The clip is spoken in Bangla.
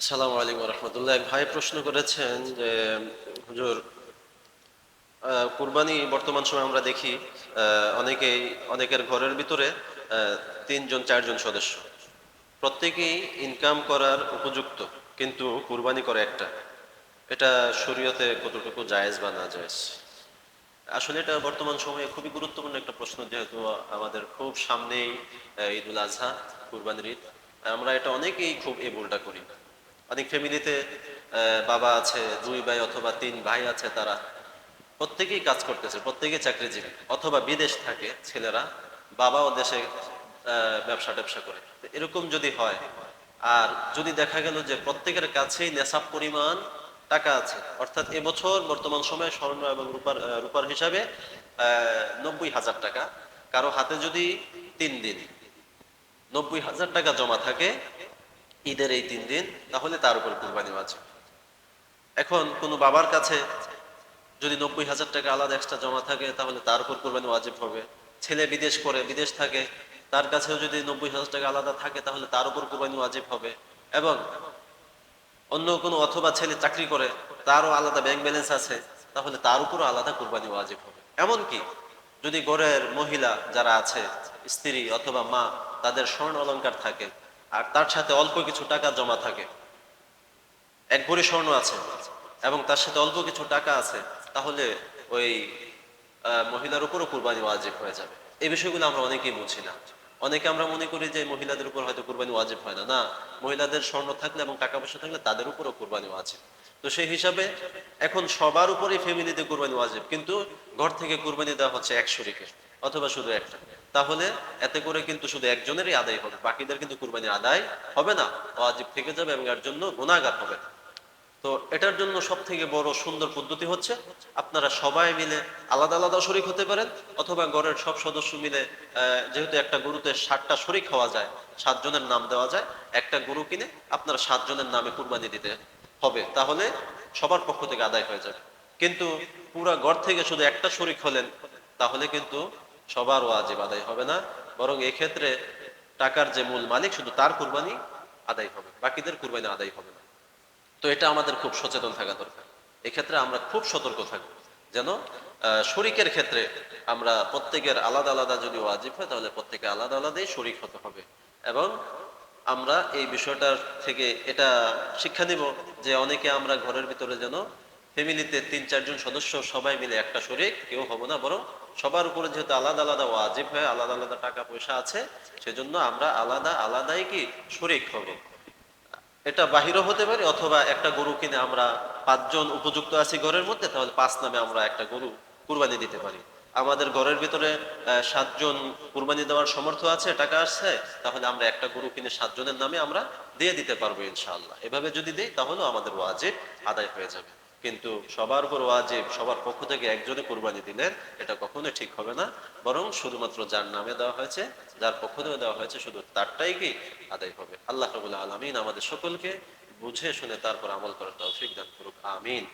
আসসালামু আলাইকুম রহমতুল্লাহ। ভাই প্রশ্ন করেছেন যে, হুজুর কুরবানি বর্তমান সময় আমরা দেখি অনেকেই, অনেকের ঘরের ভিতরে তিনজন, চারজন সদস্য। প্রত্যেকেই ইনকাম করার উপযুক্ত, কিন্তু কুরবানি করে একটা। এটা শরীয়তে কতটুকু জায়েজ বা না জায়েজ? আসলে এটা বর্তমান সময়ে খুবই গুরুত্বপূর্ণ একটা প্রশ্ন, যেহেতু আমাদের খুব সামনেই ঈদুল আজহা, কুরবানির ঈদ। আমরা এটা অনেকেই খুব এই ভুলটা করি। অনেক ফ্যামিলিতে বাবা আছে, দুই ভাই অথবা তিন ভাই আছে তারা। প্রত্যেকেই কাজ করতেছে, প্রত্যেকেই চাকরিজীবী, অথবা বিদেশ থাকে ছেলেরা, বাবাও দেশে ব্যবসা ট্যাবসা করে। এরকম যদি হয়, আর যদি দেখা গেল যে প্রত্যেকের কাছেই নেশাব পরিমাণ টাকা আছে, অর্থাৎ এবছর বর্তমান সময়ে স্বর্ণ এবং রূপার রূপার হিসাবে নব্বই হাজার টাকা, কারও হাতে যদি তিন দিন নব্বই হাজার টাকা জমা থাকে ঈদের এই তিন দিন, তাহলে তার উপর কুরবানি আছে। এখন কোনো বাবার কাছে যদি নব্বই হাজার টাকা আলাদা এক্সট্রা জমা থাকে, তাহলে তার উপর কোরবানি ওয়াজিব হবে। ছেলে বিদেশ করে, বিদেশ থাকে, তার কাছেও যদি নব্বই হাজার টাকা আলাদা থাকে, তাহলে তার উপর কোরবানি ওয়াজিব হবে। এবং অন্য কোনো অথবা ছেলে চাকরি করে, তারও আলাদা ব্যাংক ব্যালেন্স আছে, তাহলে তার উপরও আলাদা কোরবানি ওয়াজিব হবে। এমনকি যদি ঘরের মহিলা যারা আছে, স্ত্রী অথবা মা, তাদের স্বর্ণ অলংকার থাকে আর তার সাথে অল্প কিছু টাকা জমা থাকে। এক ভরি স্বর্ণ আছে এবং তার সাথে অল্প কিছু টাকা আছে, তাহলে ওই মহিলার উপরও কুরবানি ওয়াজিব হয়ে যাবে। এই বিষয়গুলো আমরা অনেকেই বুঝি না। অনেকে আমরা মনে করি যে মহিলাদের উপর হয়তো কুরবানি ওয়াজিব হয় না। না, মহিলাদের স্বর্ণ থাকলে এবং টাকা পয়সা থাকলে তাদের উপরও কুরবানি ওয়াজিব। তো সেই হিসাবে এখন সবার উপরেই ফ্যামিলিতে কুরবানি ওয়াজিব, কিন্তু ঘর থেকে কুরবানি দেওয়া হচ্ছে এক শরীকে অথবা শুধু একটা। তাহলে এতে করে কিন্তু শুধু একজনেরই আদায় হবে, বাকিদের কিন্তু কুরবানি আদায় হবে না, ওয়াজিব থেকে যাবে এবং এর জন্য গুণাগার হবে। তো এটার জন্য সব থেকে বড় সুন্দর পদ্ধতি হচ্ছে, আপনারা সবাই মিলে আলাদা আলাদা শরিক হতে পারেন, অথবা ঘরের সব সদস্য মিলে যেহেতু একটা গরুতে ষাটটা শরিক হওয়া যায়, সাতজনের নাম দেওয়া যায়, একটা গরু কিনে আপনারা সাতজনের নামে কুরবানি দিতে হবে, তাহলে সবার পক্ষ থেকে আদায় হয়ে যাবে। কিন্তু পুরা ঘর থেকে শুধু একটা শরিক হলেন, তাহলে কিন্তু সবার ওয়াজিব আদায় হবে না, বরং এক্ষেত্রে টাকার যে মূল মালিক শুধু তার কুরবানি আদায় হবে, বাকিদের কুরবানি আদায় হবে না। তো এটা আমাদের খুব সচেতন থাকা দরকার। এক্ষেত্রে আমরা খুব সতর্ক থাকব। যেন শরিকের ক্ষেত্রে আমরা প্রত্যেকের আলাদা আলাদা যদি ওয়াজিব হয়, তাহলে প্রত্যেকে আলাদা আলাদাই শরিক হতে হবে। এবং আমরা এই বিষয়টার থেকে এটা শিক্ষা নিব যে অনেকে আমরা ঘরের ভিতরে যেন ফ্যামিলিতে তিন চারজন সদস্য সবাই মিলে একটা শরিক, কেউ হব না, বরং সবার উপরে যেহেতু আলাদা আলাদা ওয়াজিব হয়, আলাদা আলাদা টাকা পয়সা আছে, সেজন্য আমরা আলাদা আলাদাই কি শরিক হব। এটা বাহিরও হতে পারে, অথবা একটা গরু কিনে আমরা পাঁচজন উপযুক্ত আছি ঘরের মধ্যে, তাহলে পাঁচ নামে আমরা একটা গরু কুরবানি দিতে পারি। আমাদের ঘরের ভিতরে সাতজন কুরবানি দেওয়ার সমর্থ আছে, টাকা আসছে, তাহলে আমরা একটা গরু কিনে সাতজনের নামে আমরা দিয়ে দিতে পারব ইনশাআল্লাহ। এভাবে যদি দেই, তাহলেও আমাদের ওয়াজিব আদায় হয়ে যাবে। কিন্তু সবার উপর ওয়াজিব, সবার পক্ষ থেকে একজনে কোরবানি দিলেন, এটা কখনোই ঠিক হবে না। বরং শুধুমাত্র যার নামে দেওয়া হয়েছে, যার পক্ষ থেকে দেওয়া হয়েছে, শুধু তারটাই কি আদায় হবে। আল্লাহ রবুল্লা আলমিন আমাদের সকলকে বুঝে শুনে তারপর আমল করার তৌফিক দান করুক, আমিন।